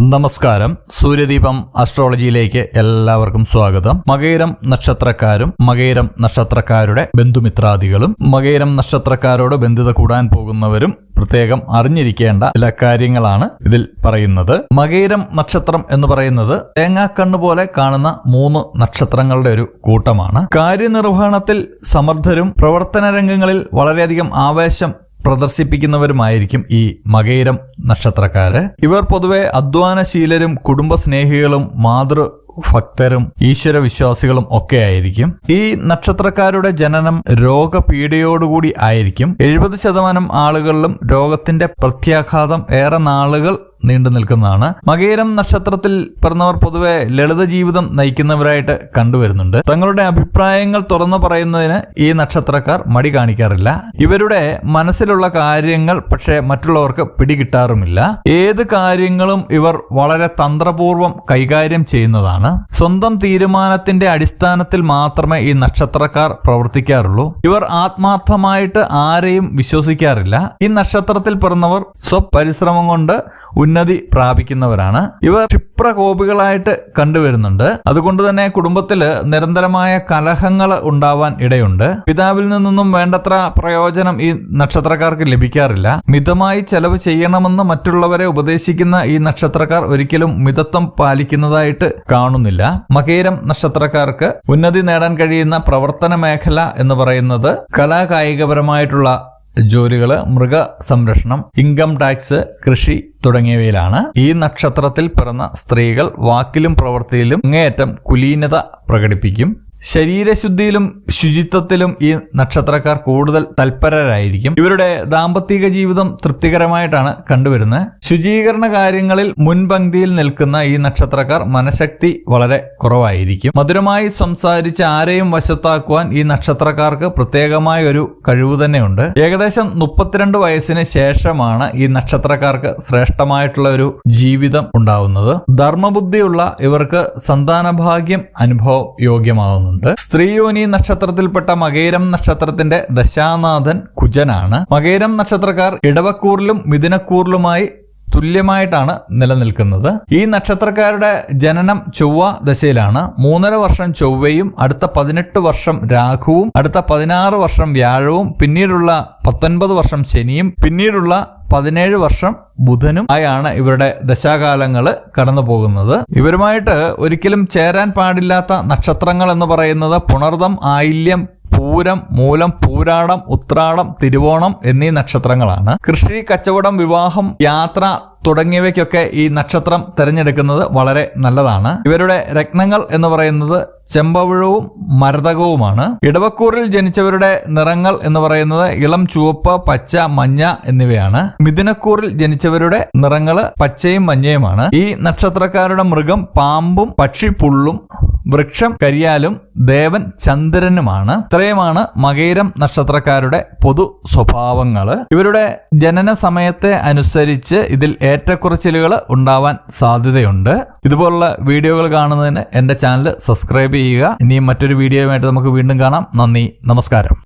നമസ്കാരം. സൂര്യദീപം അസ്ട്രോളജിയിലേക്ക് എല്ലാവർക്കും സ്വാഗതം. മകയിരം നക്ഷത്രക്കാരും മകയിരം നക്ഷത്രക്കാരുടെ ബന്ധുമിത്രാദികളും മകയിരം നക്ഷത്രക്കാരോട് ബന്ധുത കൂടാൻ പോകുന്നവരും പ്രത്യേകം അറിഞ്ഞിരിക്കേണ്ട ചില കാര്യങ്ങളാണ് ഇതിൽ പറയുന്നത്. മകയിരം നക്ഷത്രം എന്ന് പറയുന്നത് തേങ്ങാക്കണ്ണ് പോലെ കാണുന്ന മൂന്ന് നക്ഷത്രങ്ങളുടെ ഒരു കൂട്ടമാണ്. കാര്യനിർവഹണത്തിൽ സമർത്ഥരും പ്രവർത്തന രംഗങ്ങളിൽ വളരെയധികം ആവേശം പ്രദർശിപ്പിക്കുന്നവരുമായിരിക്കും ഈ മകയിരം നക്ഷത്രക്കാര്. ഇവർ പൊതുവെ അധ്വാനശീലരും കുടുംബസ്നേഹികളും മാതൃ ഭക്തരും ഈശ്വര വിശ്വാസികളും ഒക്കെ ആയിരിക്കും. ഈ നക്ഷത്രക്കാരുടെ ജനനം രോഗപീഠയോടുകൂടി ആയിരിക്കും. എഴുപത് ശതമാനം ആളുകളിലും രോഗത്തിന്റെ പ്രത്യാഘാതം ഏറെ നാളുകൾ നീണ്ടു നിൽക്കുന്നതാണ്. മകേരം നക്ഷത്രത്തിൽ പിറന്നവർ പൊതുവെ ലളിത ജീവിതം നയിക്കുന്നവരായിട്ട് കണ്ടുവരുന്നുണ്ട്. തങ്ങളുടെ അഭിപ്രായങ്ങൾ തുറന്നു പറയുന്നതിന് ഈ നക്ഷത്രക്കാർ മടി കാണിക്കാറില്ല. ഇവരുടെ മനസ്സിലുള്ള കാര്യങ്ങൾ പക്ഷേ മറ്റുള്ളവർക്ക് പിടികിട്ടാറുമില്ല. ഏത് കാര്യങ്ങളും ഇവർ വളരെ തന്ത്രപൂർവം കൈകാര്യം ചെയ്യുന്നതാണ്. സ്വന്തം തീരുമാനത്തിന്റെ അടിസ്ഥാനത്തിൽ മാത്രമേ ഈ നക്ഷത്രക്കാർ പ്രവർത്തിക്കാറുള്ളൂ. ഇവർ ആത്മാർത്ഥമായിട്ട് ആരെയും വിശ്വസിക്കാറില്ല. ഈ നക്ഷത്രത്തിൽ പിറന്നവർ സ്വപരിശ്രമം കൊണ്ട് ഉന്നതി പ്രാപിക്കുന്നവരാണ്. ഇവർ ക്ഷിപ്രകോപികളായിട്ട് കണ്ടുവരുന്നുണ്ട്. അതുകൊണ്ട് തന്നെ കുടുംബത്തിൽ നിരന്തരമായ കലഹങ്ങൾ ഉണ്ടാവാൻ ഇടയുണ്ട്. പിതാവിൽ നിന്നൊന്നും വേണ്ടത്ര പ്രയോജനം ഈ നക്ഷത്രക്കാർക്ക് ലഭിക്കാറില്ല. മിതമായി ചെലവ് ചെയ്യണമെന്ന് മറ്റുള്ളവരെ ഉപദേശിക്കുന്ന ഈ നക്ഷത്രക്കാർ ഒരിക്കലും മിതത്വം പാലിക്കുന്നതായിട്ട് കാണുന്നില്ല. മകേരം നക്ഷത്രക്കാർക്ക് ഉന്നതി നേടാൻ കഴിയുന്ന പ്രവർത്തന മേഖല എന്ന് പറയുന്നത് കലാകായികപരമായിട്ടുള്ള ജോലികൾ മൃഗ സംരക്ഷണം ഇൻകം ടാക്സ് കൃഷി തുടങ്ങിയവയിലാണ്. ഈ നക്ഷത്രത്തിൽ പിറന്ന സ്ത്രീകൾ വാക്കിലും പ്രവൃത്തിയിലും അങ്ങേയറ്റം കുലീനത പ്രകടിപ്പിക്കും. ശരീരശുദ്ധിയിലും ശുചിത്വത്തിലും ഈ നക്ഷത്രക്കാർ കൂടുതൽ തൽപരരായിരിക്കും. ഇവരുടെ ദാമ്പത്തിക ജീവിതം തൃപ്തികരമായിട്ടാണ് കണ്ടുവരുന്നത്. ശുചീകരണ കാര്യങ്ങളിൽ മുൻപന്തിയിൽ നിൽക്കുന്ന ഈ നക്ഷത്രക്കാർ മനഃശക്തി വളരെ കുറവായിരിക്കും. മധുരമായി സംസാരിച്ച് ആരെയും വശത്താക്കുവാൻ ഈ നക്ഷത്രക്കാർക്ക് പ്രത്യേകമായ ഒരു കഴിവ് തന്നെയുണ്ട്. ഏകദേശം മുപ്പത്തിരണ്ട് വയസ്സിന് ശേഷമാണ് ഈ നക്ഷത്രക്കാർക്ക് ശ്രേഷ്ഠമായിട്ടുള്ള ഒരു ജീവിതം ഉണ്ടാവുന്നത്. ധർമ്മബുദ്ധിയുള്ള ഇവർക്ക് സന്താനഭാഗ്യം അനുഭവ യോഗ്യമാവുന്നുണ്ട് സ്ത്രീയോനി നക്ഷത്രത്തിൽപ്പെട്ട മകേരം നക്ഷത്രത്തിന്റെ ദശാനാഥൻ കുജനാണ്. മകേരം നക്ഷത്രക്കാർ ഇടവക്കൂറിലും മിഥുനക്കൂറിലുമായി തുല്യമായിട്ടാണ് നിലനിൽക്കുന്നത്. ഈ നക്ഷത്രക്കാരുടെ ജനനം ചൊവ്വ ദശയിലാണ്. മൂന്നര വർഷം ചൊവ്വയും അടുത്ത പതിനെട്ട് വർഷം രാഹുവും അടുത്ത പതിനാറ് വർഷം വ്യാഴവും പിന്നീടുള്ള പത്തൊൻപത് വർഷം ശനിയും പിന്നീടുള്ള പതിനേഴ് വർഷം ബുധനും ആയാണ് ഇവരുടെ ദശാകാലങ്ങൾ കടന്നു പോകുന്നത്. ഇവരുമായിട്ട് ഒരിക്കലും ചേരാൻ പാടില്ലാത്ത നക്ഷത്രങ്ങൾ എന്ന് പറയുന്നത് പുണർദം ആയില്യം പൂരം മൂലം പൂരാടം ഉത്രാടം തിരുവോണം എന്നീ നക്ഷത്രങ്ങളാണ്. കൃഷി കച്ചവടം വിവാഹം യാത്ര തുടങ്ങിയവയ്ക്കൊക്കെ ഈ നക്ഷത്രം തിരഞ്ഞെടുക്കുന്നത് വളരെ നല്ലതാണ്. ഇവരുടെ രത്നങ്ങൾ എന്ന് പറയുന്നത് ചെമ്പവിഴവും മരതകവുമാണ്. ഇടവക്കൂറിൽ ജനിച്ചവരുടെ നിറങ്ങൾ എന്ന് പറയുന്നത് ഇളം ചുവപ്പ് പച്ച മഞ്ഞ എന്നിവയാണ്. മിഥുനക്കൂറിൽ ജനിച്ചവരുടെ നിറങ്ങൾ പച്ചയും മഞ്ഞയുമാണ്. ഈ നക്ഷത്രക്കാരുടെ മൃഗം പാമ്പും പക്ഷി പുള്ളും വൃക്ഷം കരിയാലും ദേവൻ ചന്ദ്രനുമാണ്. ഇത്രയുമാണ് മകേരം നക്ഷത്രക്കാരുടെ പൊതു സ്വഭാവങ്ങൾ ഇവരുടെ ജനന സമയത്തെ അനുസരിച്ച് ഇതിൽ ഏറ്റക്കുറച്ചിലുകൾ ഉണ്ടാവാൻ സാധ്യതയുണ്ട്. ഇതുപോലുള്ള വീഡിയോകൾ കാണുന്നതിന് എന്റെ ചാനൽ സബ്സ്ക്രൈബ് ചെയ്യുക. ഇനിയും മറ്റൊരു വീഡിയോയുമായിട്ട് നമുക്ക് വീണ്ടും കാണാം. നന്ദി. നമസ്കാരം.